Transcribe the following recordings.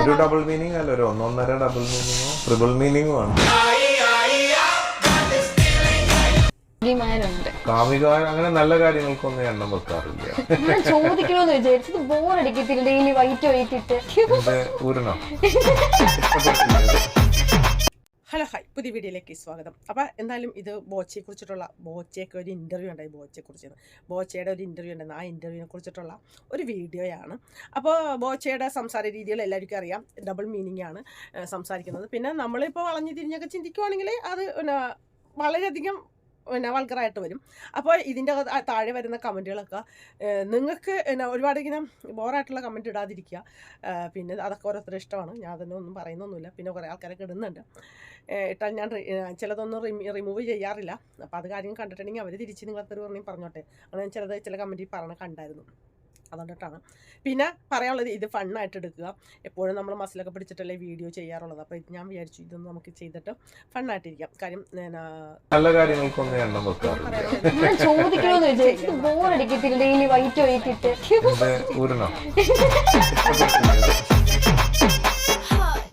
ഒരു double meaning അല്ല ഒരു ഒന്നൊന്നര ഡബിൾ മീനിങ്ങോ ട്രിപ്പിൾ മീനിങ്ങോ ആണ്. കാമിക അങ്ങനെ നല്ല കാര്യങ്ങൾക്കൊന്നും എണ്ണം വെക്കാറില്ല. ഞാൻ ചോദിക്കണമെന്ന് വിചാരിച്ചത് ബോർ അടിക്കത്തില്ല ഡെയിലി വൈറ്റ് വൈറ്റ് ഇട്ട്. എന്റെ ഊരണോ? Hello hi. പുതിയ വീഡിയോയിലേക്ക് സ്വാഗതം. അപ്പോൾ എന്തായാലും ഇത് ബോച്ചയെ കുറിച്ചിട്ടുള്ള ബോച്ചയ്ക്ക് ഒരു ഇന്റർവ്യൂ ഉണ്ടായി ബോച്ചയെ കുറിച്ച് ബോച്ചയുടെ ഒരു ഇന്റർവ്യൂ ഉണ്ടായിരുന്നു. ആ ഇന്റർവ്യൂവിനെ കുറിച്ചിട്ടുള്ള ഒരു വീഡിയോയാണ്. അപ്പോൾ ബോച്ചയുടെ സംസാര രീതികൾ എല്ലാവർക്കും അറിയാം. ഡബിൾ മീനിങ് ആണ് സംസാരിക്കുന്നത്. പിന്നെ നമ്മളിപ്പോൾ വളഞ്ഞു തിരിഞ്ഞൊക്കെ ചിന്തിക്കുവാണെങ്കിൽ അത് വളരെയധികം പിന്നെ വൾഗറായിട്ട് വരും. അപ്പോൾ ഇതിന്റെ താഴെ വരുന്ന കമന്റുകളൊക്കെ നിങ്ങൾക്ക് പിന്നെ ഒരുപാട് ഇങ്ങനെ ബോറായിട്ടുള്ള കമന്റ് ഇടാതിരിക്കുക. പിന്നെ അതൊക്കെ ഓരോരുത്തരുടെ ഇഷ്ടമാണ്. ഞാൻ അതിനെ ഒന്നും പറയുന്നൊന്നുമില്ല. പിന്നെ കുറേ ആൾക്കാരൊക്കെ ഇടുന്നുണ്ട്. ഇട്ടാൽ ഞാൻ ചിലതൊന്നും റിമി റിമൂവ് ചെയ്യാറില്ല. അപ്പോൾ അത് കാര്യം കണ്ടിട്ടുണ്ടെങ്കിൽ അവർ തിരിച്ച് നിങ്ങളത്തൊരു പറഞ്ഞു പറഞ്ഞോട്ടെ. അങ്ങനെ ചിലത് ചില കമന്റിൽ പറഞ്ഞ കണ്ടായിരുന്നു. അതുകൊണ്ടിട്ടാണ് പിന്നെ പറയാനുള്ളത് ഇത് ഫണ്ണായിട്ട് എടുക്കുക. എപ്പോഴും നമ്മൾ മസിലൊക്കെ പിടിച്ചിട്ടല്ലേ വീഡിയോ ചെയ്യാറുള്ളത്. അപ്പോൾ ഇത് ഞാൻ വിചാരിച്ചു ഇതൊന്നും നമുക്ക് ചെയ്തിട്ട് ഫണ്ണായിട്ടിരിക്കാം കാര്യം നല്ല കാര്യങ്ങൾക്കൊന്നും എണ്ണം വെക്കാറില്ല.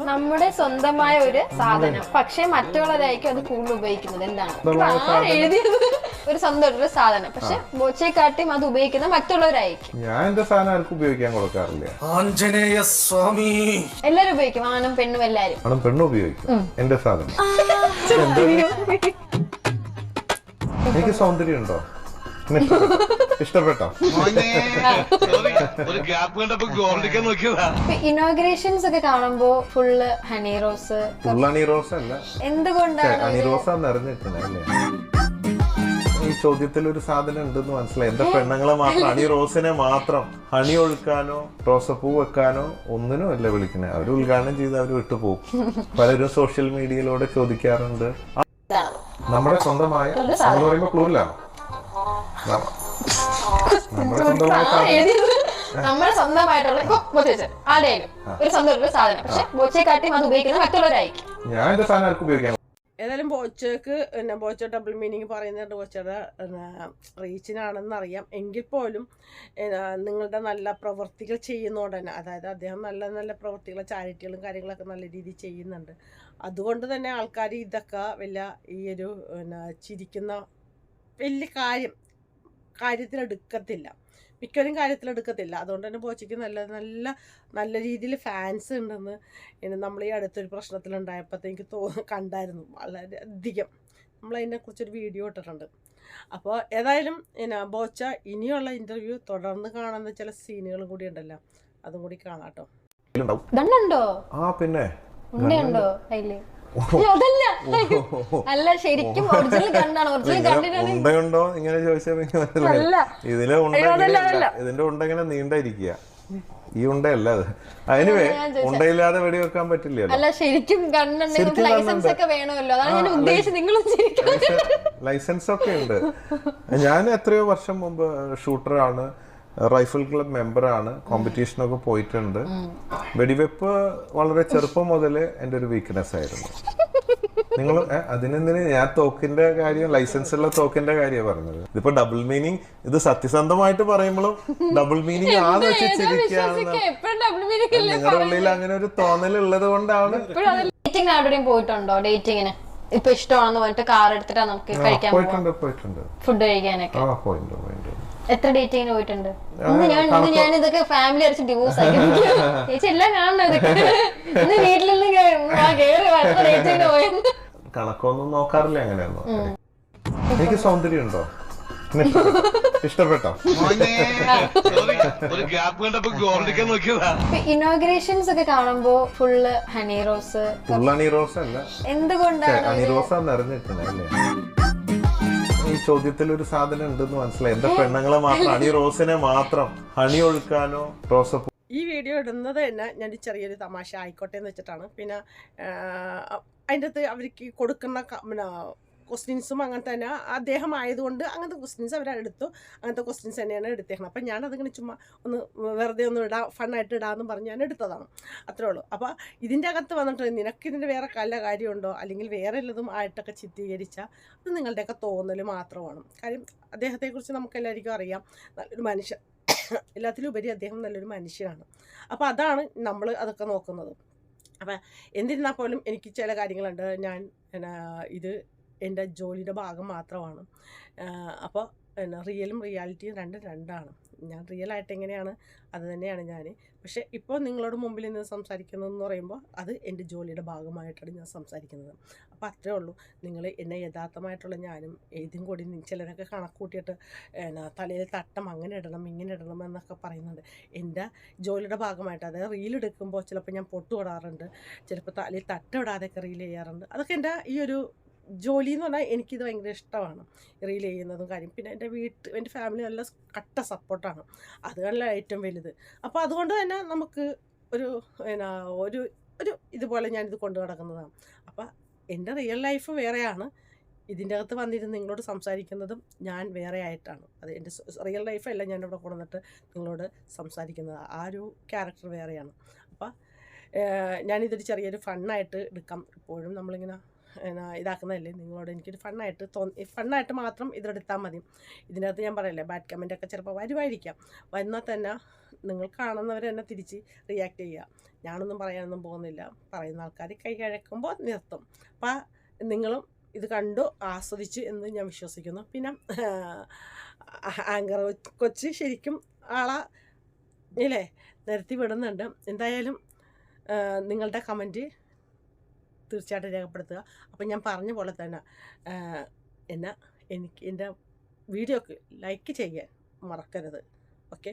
നമ്മുടെ സ്വന്തമായ ഒരു സാധനം. പക്ഷെ മറ്റുള്ളവരായിരിക്കും അത് കൂടുതൽ ഉപയോഗിക്കുന്നത്. എന്താണ്? എഴുതിയത്? ഒരു സ്വന്തമായിട്ടൊരു ഒരു സാധനം. പക്ഷെ ബോച്ചയെക്കാട്ടിയും അത് ഉപയോഗിക്കുന്ന മറ്റുള്ളവരായിരിക്കും. ഞാൻ എന്റെ സാധനം ആർക്കും ഉപയോഗിക്കാൻ കൊടുക്കാറില്ല. ആഞ്ജനേയ സ്വാമി. എല്ലാരും ഉപയോഗിക്കും. ആണും പെണ്ണും എല്ലാരും. ആണും പെണ്ണും ഉപയോഗിക്കും. എന്റെ സാധനം. എനിക്ക് സൗന്ദര്യം ഉണ്ടോ ഇഷ്ടപ്പെട്ടോ ഒരു ഗ്യാപ്പ് കണ്ടപ്പോ ഗോൾഡിക്കാൻ നോക്കിയതാ. ഇനോഗ്രേഷൻസ് ഒക്കെ കാണുമ്പോ full Honey Rose full rose അല്ല. എന്തുകൊണ്ടാണ് ഹണി നിറഞ്ഞിരിക്കണേ അല്ലേ ചോദ്യത്തിൽ ഒരു സാധനം ഉണ്ടെന്ന് മനസ്സിലായി. എന്റെ പെണ്ണുങ്ങളെ മാത്രം? ഹണി റോസിനെ മാത്രം. ഹണി ഒഴുക്കാനോ റോസപ്പൂ വെക്കാനോ ഒന്നിനും അല്ല വിളിക്കണേ. അവർ ഉദ്ഘാടനം ചെയ്ത് അവർ വിട്ടുപോകും. പലരും സോഷ്യൽ മീഡിയയിലൂടെ ചോദിക്കാറുണ്ട്. നമ്മുടെ സ്വന്തമായ എന്ന് പറയുമ്പോ പ്ലൂറിലാണ് നമ്മുടെ സ്വന്തമായ നമ്മുടെ സ്വന്തമായിട്ടുള്ള ഇപ്പൊ ബോച്ചേച്ചൻ ഒരു സ്വന്തം ഒരു സാധനം. പക്ഷെ ബോച്ചയെക്കാട്ടിയും അത് ഉപയോഗിക്കുന്നത് മറ്റുള്ളവരായിരിക്കും. ഞാൻ എന്റെ സാധനം ആർക്കും ഉപയോഗിക്കാൻ ഏതായാലും ബോച്ചക്ക് പിന്നെ ബോച്ച ഡബിൾ മീനിങ് പറയുന്നുണ്ട് ബോച്ചയുടെ റീച്ചിനാണെന്ന് അറിയാം എങ്കിൽ പോലും നിങ്ങളുടെ നല്ല പ്രവൃത്തികൾ ചെയ്യുന്നതുകൊണ്ട് തന്നെ അതായത് അദ്ദേഹം നല്ല നല്ല പ്രവൃത്തികൾ ചാരിറ്റികളും കാര്യങ്ങളൊക്കെ നല്ല രീതിയിൽ ചെയ്യുന്നുണ്ട്. അതുകൊണ്ട് തന്നെ ആൾക്കാർ ഇതൊക്കെ വലിയ ഈ ഒരു ചിരിക്കുന്ന വലിയ കാര്യം കാര്യത്തിലെടുക്കത്തില്ല. മിക്കവരും കാര്യത്തിലെടുക്കത്തില്ല അതുകൊണ്ട് തന്നെ ബോച്ചയ്ക്ക് നല്ല നല്ല നല്ല രീതിയിൽ ഫാൻസ് ഉണ്ടെന്ന് പിന്നെ നമ്മൾ ഈ അടുത്തൊരു പ്രശ്നത്തിലുണ്ടായപ്പോഴത്തേക്ക് തോ കണ്ടായിരുന്നു വളരെ അധികം നമ്മൾ അതിനെക്കുറിച്ചൊരു വീഡിയോ ഇട്ടിട്ടുണ്ട്. അപ്പോൾ ഏതായാലും പിന്നെ ബോച്ച ഇനിയുള്ള ഇന്റർവ്യൂ തുടർന്ന് കാണുന്ന ചില സീനുകളും കൂടി ഉണ്ടല്ലോ. അതും കൂടി കാണാം കേട്ടോ. ആ പിന്നെ. അതല്ല. അല്ല ശരിക്കും ഒറിജിനൽ ഗണ്ണാണ് ഒറിജിനൽ കണ്ടിട്ടുണ്ടോ ഇങ്ങനെ ചോദിച്ചാൽ. ഇതിലെ. ഇതിന്റെ ഉണ്ട ഇങ്ങനെ നീണ്ടായിരിക്കുക. ഈ ഉണ്ടല്ല അത്. അതിനുവേ ഉണ്ടയില്ലാതെ വെടി വെക്കാൻ പറ്റില്ലല്ലോ. അല്ല ശരിക്കും ലൈസൻസ് ഒക്കെ വേണമല്ലോ. അതാണ് ഞാൻ ഉദ്ദേശിച്ചത്. നിങ്ങൾ ലൈസൻസ് ഒക്കെ ഉണ്ട്. ഞാൻ എത്രയോ വർഷം മുമ്പ് ഷൂട്ടറാണ്. റൈഫിൾ ക്ലബ് മെമ്പറാണ്. കോമ്പറ്റീഷനൊക്കെ പോയിട്ടുണ്ട്. വെടിവെപ്പ് വളരെ ചെറുപ്പം മുതൽ എന്റെ ഒരു വീക്ക്നെസ് ആയിരുന്നു. നിങ്ങൾ അതിനെന്തിന്? ഞാൻ തോക്കിന്റെ കാര്യം ലൈസൻസ് ഉള്ള തോക്കിന്റെ കാര്യം പറഞ്ഞത്. ഇതിപ്പോ ഡബിൾ മീനിങ് ഇത് സത്യസന്ധമായിട്ട് പറയുമ്പോഴും ഡബിൾ മീനിങ് ആന്ന് വെച്ചിരിക്കുകയാണ്. നിങ്ങളുടെ ഉള്ളിൽ അങ്ങനെ ഒരു തോന്നൽ ഉള്ളത് കൊണ്ടാണ്. ഡേറ്റിംഗ് ആരുടെയും പോയിട്ടുണ്ടോ? ഡേറ്റിങ്ങിന് ഇപ്പൊ ഇഷ്ടമാണെന്ന് പറഞ്ഞിട്ട് കാർ എടുത്തിട്ടാ നമുക്ക് കഴിക്കാൻ പോയിട്ടുണ്ട് പോയിട്ടുണ്ട്. ഫുഡ് കഴിക്കാനൊക്കെ? ആ പോയിട്ടുണ്ട് പോയിട്ടുണ്ട്. എത്ര ഡേറ്റിങ്ങിന് പോയിട്ടുണ്ട്? ഇന്ന് ഞാൻ ഇന്ന് ഞാൻ ഇതൊക്കെ ഫാമിലി അടിച്ച് ഡിവോഴ്സ് ആക്കി. ചേച്ചി എല്ലാം കാണണം ഇതൊക്കെ ഇന്ന് വീട്ടിൽ നിന്ന് കേറി വന്ന ഡേറ്റിങ്ങിന് പോയത് കണക്കൊന്നും നോക്കാറില്ല അങ്ങനെയൊന്നും എനിക്ക് സൗന്ദര്യം ഉണ്ടോ ഇഷ്ടപ്പെട്ടോ? ഇനോഗ്രേഷൻസ് ഒക്കെ കാണുമ്പോ ഫുള്ള് ഹണി റോസ് ഫുൾ അണിറോസ അല്ല. എന്തുകൊണ്ടാണ് ഹണി റോസ് അല്ലേ ഈ ചോദ്യത്തിൽ ഒരു സാധനം ഉണ്ടെന്ന് മനസ്സിലായി എന്റെ പെണ്ണുങ്ങളെ മാത്രം? ഹണി റോസിനെ മാത്രം. ഹണി ഒഴുക്കാനോ റോസപ്പൂ ഈ വീഡിയോ ഇടുന്നത് തന്നെ ഞാൻ ചെറിയൊരു തമാശ ആയിക്കോട്ടെ എന്ന് വെച്ചിട്ടാണ്. പിന്നെ അതിന്റെ അകത്ത് അവർക്ക് കൊടുക്കുന്ന പിന്നെ ക്വസ്റ്റ്യൻസും അങ്ങനെ തന്നെ അദ്ദേഹം ആയതുകൊണ്ട് അങ്ങനത്തെ ക്വസ്റ്റ്യൻസ് അവർ എടുത്തു അങ്ങനത്തെ ക്വസ്റ്റ്യൻസ് തന്നെയാണ് എടുത്തേക്കണം അപ്പം ഞാനതിങ്ങനെ ചുമ്മാ ഒന്ന് വെറുതെ ഒന്ന് ഇടാം ഫണ്ണായിട്ട് ഇടാമെന്ന് പറഞ്ഞ് ഞാൻ എടുത്തതാണ്. അത്രേ ഉള്ളൂ. അപ്പോൾ ഇതിന്റെ അകത്ത് വന്നിട്ട് നിനക്ക് ഇതിന്റെ വേറെ കല്ല കാര്യമുണ്ടോ? അല്ലെങ്കിൽ വേറെ വല്ലതും ആയിട്ടൊക്കെ ചിത്രീകരിച്ചാൽ അത് നിങ്ങളുടെയൊക്കെ തോന്നൽ മാത്രമാണ്. കാര്യം അദ്ദേഹത്തെക്കുറിച്ച് നമുക്കെല്ലാവർക്കും അറിയാം. നല്ലൊരു മനുഷ്യൻ. എല്ലാത്തിലും ഉപരി അദ്ദേഹം നല്ലൊരു മനുഷ്യനാണ്. അപ്പോൾ അതാണ് നമ്മൾ അതൊക്കെ നോക്കുന്നത്. അപ്പം എന്നിരുന്നാൽ പോലും എനിക്ക് ചില കാര്യങ്ങളുണ്ട്. ഞാൻ ഇത് എന്റെ ജോലിയുടെ ഭാഗം മാത്രമാണ്. അപ്പോൾ എന്നാ റിയലും റിയാലിറ്റിയും രണ്ടും രണ്ടാണ്. ഞാൻ റിയൽ ആയിട്ട് എങ്ങനെയാണ്? അത് തന്നെയാണ് ഞാൻ. പക്ഷേ ഇപ്പോൾ നിങ്ങളോട് മുമ്പിൽ നിന്ന് സംസാരിക്കുന്നതെന്ന് പറയുമ്പോൾ അത് എന്റെ ജോലിയുടെ ഭാഗമായിട്ടാണ് ഞാൻ സംസാരിക്കുന്നത്. അപ്പോൾ അത്രേ ഉള്ളൂ. നിങ്ങൾ എന്നെ യഥാർത്ഥമായിട്ടുള്ള ഞാനും ഏതും കൂടി ചിലരൊക്കെ കണക്ക് കൂട്ടിയിട്ട് എന്നാ തലയിൽ തട്ടം അങ്ങനെ ഇടണം ഇങ്ങനെ ഇടണം എന്നൊക്കെ പറയുന്നുണ്ട്. എന്റെ ജോലിയുടെ ഭാഗമായിട്ട് അതായത് റീൽ എടുക്കുമ്പോൾ ചിലപ്പോൾ ഞാൻ പൊട്ടു ഇടാറുണ്ട് ചിലപ്പോൾ തലയിൽ തട്ടം ഇടാതെയൊക്കെ റീൽ ചെയ്യാറുണ്ട്. അതൊക്കെ എന്റെ ഈ ഒരു ജോലി എന്ന് പറഞ്ഞാൽ എനിക്കിത് ഭയങ്കര ഇഷ്ടമാണ് റീൽ ചെയ്യുന്നതും കാര്യം. പിന്നെ എന്റെ വീട്ട് എന്റെ ഫാമിലി നല്ല കട്ട സപ്പോർട്ടാണ്. അതുകൊണ്ടല്ല ഏറ്റവും വലുത്. അപ്പോൾ അതുകൊണ്ട് തന്നെ നമുക്ക് ഒരു എന്നാ ഒരു ഒരു ഇതുപോലെ ഞാനിത് കൊണ്ടു നടക്കുന്നതാണ്. അപ്പോൾ എന്റെ റിയൽ ലൈഫ് വേറെയാണ്. ഇതിന്റെ അകത്ത് വന്നിരുന്ന് നിങ്ങളോട് സംസാരിക്കുന്നതും ഞാൻ വേറെ ആയിട്ടാണ്. അത് എന്റെ റിയൽ ലൈഫല്ല ഞാൻ ഇവിടെ കൊണ്ടുവന്നിട്ട് നിങ്ങളോട് സംസാരിക്കുന്നത്. ആ ഒരു ക്യാരക്ടർ വേറെയാണ്. അപ്പോൾ ഞാനിതൊരു ചെറിയൊരു ഫണ്ണായിട്ട് എടുക്കാം. ഇപ്പോഴും നമ്മളിങ്ങനെ ഇതാക്കുന്നതല്ലേ? നിങ്ങളോട് എനിക്കൊരു ഫണ്ണായിട്ട് തോന്നി ഫണ്ണായിട്ട് മാത്രം ഇതിലെടുത്താൽ മതി. ഇതിനകത്ത് ഞാൻ പറയല്ലേ ബാഡ് കമന്റൊക്കെ ചിലപ്പോൾ വരുമായിരിക്കാം. വന്നാൽ തന്നെ നിങ്ങൾ കാണുന്നവർ തന്നെ തിരിച്ച് റിയാക്ട് ചെയ്യുക. ഞാനൊന്നും പറയാനൊന്നും പോകുന്നില്ല. പറയുന്ന ആൾക്കാർ കൈ കഴക്കുമ്പോൾ നിർത്തും. അപ്പം നിങ്ങളും ഇത് കണ്ടു ആസ്വദിച്ചു എന്ന് ഞാൻ വിശ്വസിക്കുന്നു. പിന്നെ ആങ്കർ കൊച്ച് ശരിക്കും ആളെ ഇല്ലേ നിരത്തി വിടുന്നുണ്ട്. എന്തായാലും നിങ്ങളുടെ കമന്റ് തീർച്ചയായിട്ടും രേഖപ്പെടുത്തുക. അപ്പം ഞാൻ പറഞ്ഞ പോലെ തന്നെ എന്നാ എനിക്ക് എന്റെ വീഡിയോക്ക് ലൈക്ക് ചെയ്യാൻ മറക്കരുത്. ഓക്കെ